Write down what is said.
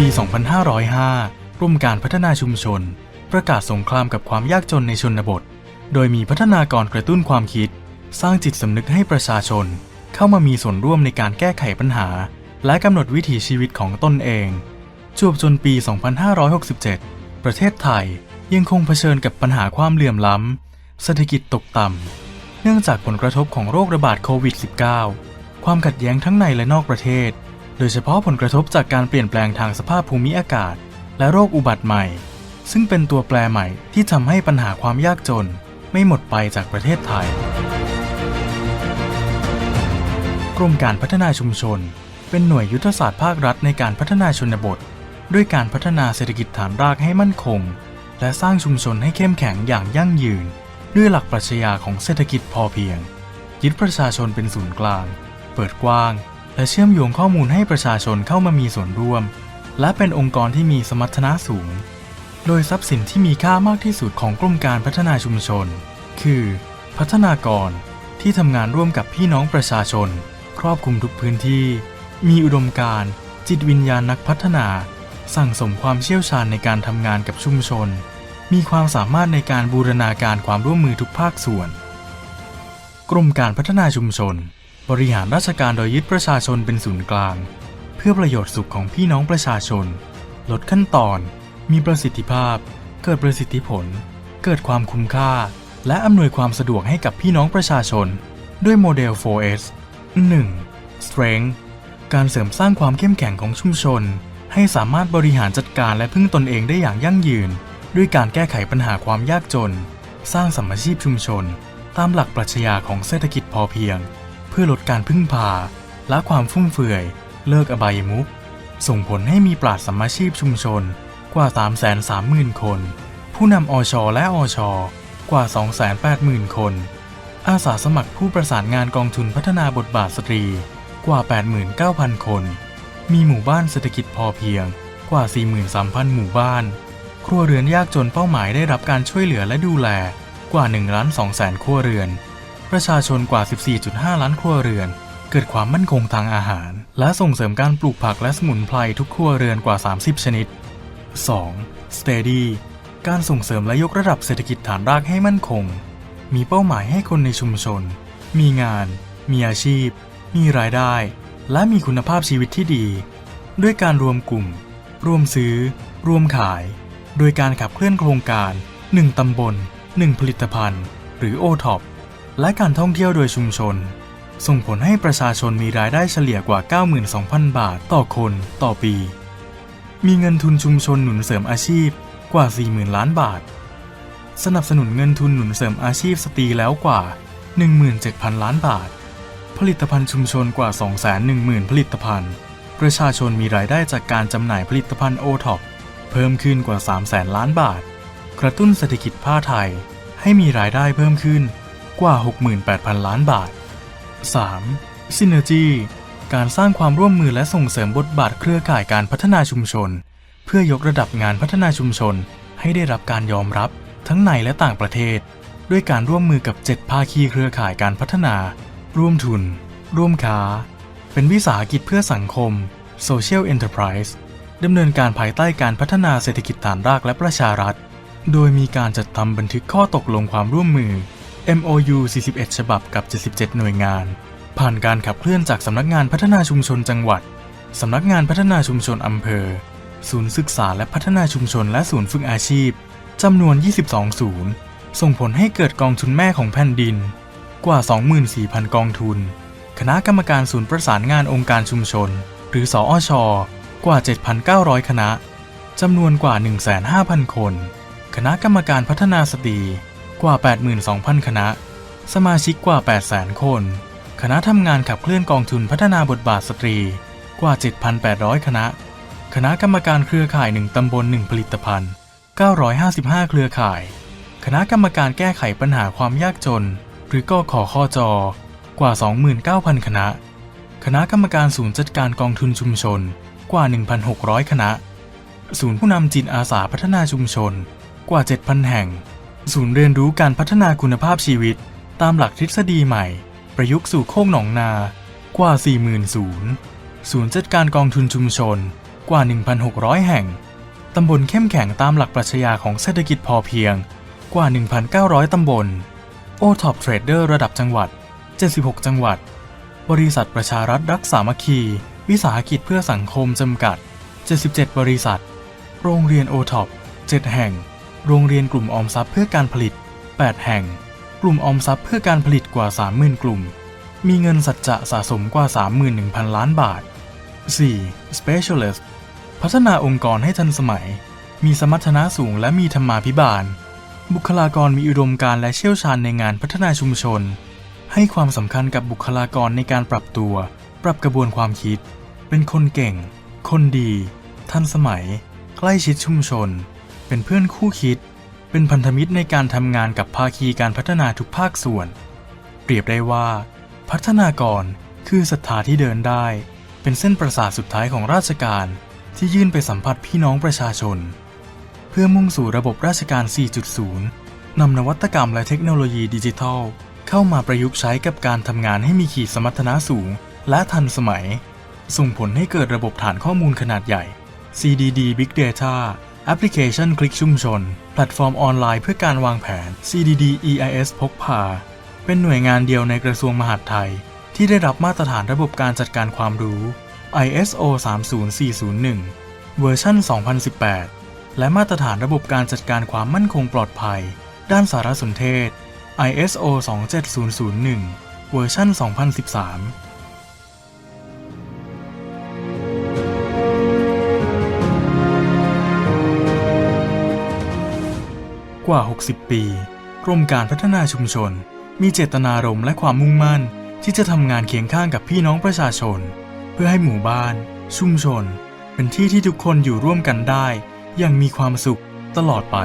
ปี 2505กรมการพัฒนาชุมชน ประกาศสงครามกับความยากจนในชนบท โดยมีพัฒนากรกระตุ้นความคิด สร้างจิตสำนึกให้ประชาชน เข้ามามีส่วนร่วมในการแก้ไขปัญหา และกำหนดวิถีชีวิตของตนเองจวบจนปี 2567 ประเทศไทยยังคงเผชิญกับปัญหาความเหลื่อมล้ำ เศรษฐกิจตกต่ำ เนื่องจากผลกระทบของโรคระบาดโควิด -19 ความขัดแย้งทั้งในและนอกประเทศ โดยเฉพาะผลกระทบจากการเปลี่ยนแปลงทางสภาพภูมิอากาศ และโรคอุบัติใหม่ ซึ่งเป็นตัวแปรใหม่ที่ทำให้ปัญหาความยากจนไม่หมดไปจากประเทศไทย กรมการพัฒนาชุมชน เป็นหน่วยยุทธศาสตร์ภาครัฐในการพัฒนาชนบท ด้วยการพัฒนาเศรษฐกิจฐานรากให้มั่นคง และสร้างชุมชนให้เข้มแข็งอย่างยั่งยืน ด้วยหลักปรัชญาของเศรษฐกิจพอเพียง ยึดประชาชนเป็นศูนย์กลาง เปิดกว้าง และเชื่อมโยงข้อมูลให้ประชาชนเข้ามามีส่วนร่วม และเป็นองค์กรที่มีสมรรถนะสูง โดยทรัพย์สินที่มีค่ามากที่สุดของกรมการพัฒนาชุมชน คือ พัฒนากรที่ทำงานร่วมกับพี่น้องประชาชน ครอบคลุมทุกพื้นที่ มีอุดมการณ์ จิตวิญญาณนักพัฒนา สั่งสมความเชี่ยวชาญในการทำงานกับชุมชน มีความสามารถในการบูรณาการความร่วมมือทุกภาคส่วน กรมการพัฒนาชุมชน บริหารราชการโดยยึดประชาชนเป็นศูนย์กลาง เพื่อประโยชน์สุขของพี่น้องประชาชน ลดขั้นตอน มีประสิทธิภาพ เกิดประสิทธิผล เกิดความคุ้มค่า และอำนวยความสะดวกให้กับพี่น้องประชาชน ด้วยโมเดล 4S 1. Strength การเสริมสร้างความเข้มแข็งของชุมชน ให้สามารถบริหารจัดการและพึ่งตนเองได้อย่างยั่งยืน ด้วยการแก้ไขปัญหาความยากจน สร้างสัมมาชีพชุมชน ตามหลักปรัชญาของเศรษฐกิจพอเพียง พื่อลดการพึ่งพาและความฟุ่มเฟือย เลิกอบายมุขส่งผลให้มีปราชญ์สมาชีพชุมชนกว่า 330,000 คน ผู้นำอชและอชกว่า 280,000 คน อาสาสมัครผู้ประสานงานกองทุนพัฒนาบทบาทสตรีกว่า 89,000 คน มีหมู่บ้านเศรษฐกิจพอเพียงกว่า 43,000 หมู่บ้าน ครัวเรือนยากจนเป้าหมายได้รับการช่วยเหลือและดูแลกว่า1ล้าน2แสนครัวเรือน ประชาชนกว่า 14.5 ล้านครัวเรือน เกิดความมั่นคงทางอาหาร และส่งเสริมการปลูกผักและสมุนไพรทุกครัวเรือนกว่า 30 ชนิด 2. Steady การส่งเสริมและยกระดับเศรษฐกิจฐานรากให้มั่นคง มีเป้าหมายให้คนในชุมชน มีงาน มีอาชีพ มีรายได้ และมีคุณภาพชีวิตที่ดี ด้วยการรวมกลุ่ม ร่วมซื้อ ร่วมขาย โดยการขับเคลื่อนโครงการ 1 ตำบล 1 ผลิตภัณฑ์ หรือ o t o p และการท่องเที่ยวโดยชุมชน ส่งผลให้ประชาชนมีรายได้เฉลี่ยกว่า 92,000 บาทต่อคนต่อปี มีเงินทุนชุมชนหนุนเสริมอาชีพกว่า 40,000 ล้านบาท สนับสนุนเงินทุนหนุนเสริมอาชีพสตรีแล้วกว่า 17,000 ล้านบาท ผลิตภัณฑ์ชุมชนกว่า 210,000 ผลิตภัณฑ์ ประชาชนมีรายได้จากการจำหน่ายผลิตภัณฑ์โอท็อปเพิ่มขึ้นกว่า 300,000 ล้านบาท กระตุ้นเศรษฐกิจผ้าไทยให้มีรายได้เพิ่มขึ้น กว่า 68,000 ล้านบาท 3. Synergy การสร้างความร่วมมือและส่งเสริมบทบาทเครือข่ายการพัฒนาชุมชน เพื่อยกระดับงานพัฒนาชุมชน ให้ได้รับการยอมรับทั้งในและต่างประเทศ ด้วยการร่วมมือกับ 7 ภาคีเครือข่ายการพัฒนา ร่วมทุน ร่วมค้า เป็นวิสาหกิจเพื่อสังคม Social Enterprise ดำเนินการภายใต้การพัฒนาเศรษฐกิจฐานรากและประชารัฐ โดยมีการจัดทำบันทึกข้อตกลงความร่วมมือ MOU 41 ฉบับกับ 77 หน่วยงาน ผ่านการขับเคลื่อนจากสำนักงานพัฒนาชุมชนจังหวัด สำนักงานพัฒนาชุมชนอำเภอ ศูนย์ศึกษาและพัฒนาชุมชนและศูนย์ฝึกอาชีพ จำนวน 22 ศูนย์ ส่งผลให้เกิดกองทุนแม่ของแผ่นดิน กว่า 24,000 กองทุน คณะกรรมการศูนย์ประสานงานองค์การชุมชน หรือสอชกว่า 7,900 คณะ จำนวนกว่า 150,000คน คณะกรรมการพัฒนาสตรี กว่า 82,000 คณะ สมาชิกกว่า 800,000 คน คณะทำงานขับเคลื่อนกองทุนพัฒนาบทบาทสตรีกว่า 7,800 คณะ คณะกรรมการเครือข่าย 1 ตำบล 1 ผลิตภัณฑ์ 955 เครือข่าย คณะกรรมการแก้ไขปัญหาความยากจน หรือกอขอข้อจอกว่า 29,000 คณะ คณะกรรมการศูนย์จัดการกองทุนชุมชนกว่า 1,600 คณะ ศูนย์ผู้นำจิตอาสาพัฒนาชุมชนกว่า 7,000 แห่ง ศูนย์เรียนรู้การพัฒนาคุณภาพชีวิต ตามหลักทฤษฎีใหม่ ประยุกต์สู่โคกหนองนากว่า 40,000ศูนย์ศูนย์จัดการกองทุนชุมชนกว่า 1,600 แห่ง ตำบลเข้มแข็งตามหลักปรัชญาของเศรษฐกิจพอเพียงกว่า 1,900 ตำบล โอท็อปเทรดเดอร์ระดับจังหวัด 76 จังหวัด บริษัทประชารัฐรักสามัคคี วิสาหกิจเพื่อสังคมจำกัด 77 บริษัท โรงเรียนโอท็อป7แห่ง โรงเรียนกลุ่มออมทรัพย์เพื่อการผลิต 8 แห่ง กลุ่มออมทรัพย์เพื่อการผลิตกว่า 30,000 กลุ่ม มีเงินสัจจะสะสมกว่า 31,000 ล้านบาท 4. Specialist พัฒนาองค์กรให้ทันสมัย มีสมรรถนะสูงและมีธรรมาภิบาล บุคลากรมีอุดมการและเชี่ยวชาญในงานพัฒนาชุมชน ให้ความสำคัญกับบุคลากรในการปรับตัว ปรับกระบวนความคิด เป็นคนเก่ง คนดี ทันสมัย ใกล้ชิดชุมชน เป็นเพื่อนคู่คิด เป็นพันธมิตรในการทำงานกับภาคีการพัฒนาทุกภาคส่วน เปรียบได้ว่า พัฒนากรคือศรัทธาที่เดินได้ เป็นเส้นประสาทสุดท้ายของราชการที่ยื่นไปสัมผัสพี่น้องประชาชน เพื่อมุ่งสู่ระบบราชการ 4.0 นำนวัตกรรมและเทคโนโลยีดิจิทัล เข้ามาประยุกต์ใช้กับการทำงานให้มีขีดสมรรถนะสูง และทันสมัย ส่งผลให้เกิดระบบฐานข้อมูลขนาดใหญ่ CDD Big Data แอปพลิเคชันคลิกชุมชน แพลตฟอร์มออนไลน์เพื่อการวางแผน CDD EIS พกพา เป็นหน่วยงานเดียวในกระทรวงมหาดไทย ที่ได้รับมาตรฐานระบบการจัดการความรู้ ISO 30401 เวอร์ชัน2018 และมาตรฐานระบบการจัดการความมั่นคงปลอดภัย ด้านสารสนเทศ ISO 27001 เวอร์ชัน2013 กว่า 60 ปีกรมการพัฒนาชุมชน มีเจตนารมณ์และความมุ่งมั่น ที่จะทำงานเคียงข้างกับพี่น้องประชาชน เพื่อให้หมู่บ้าน ชุมชน เป็นที่ที่ทุกคนอยู่ร่วมกันได้ อย่างมีความสุขตลอดไป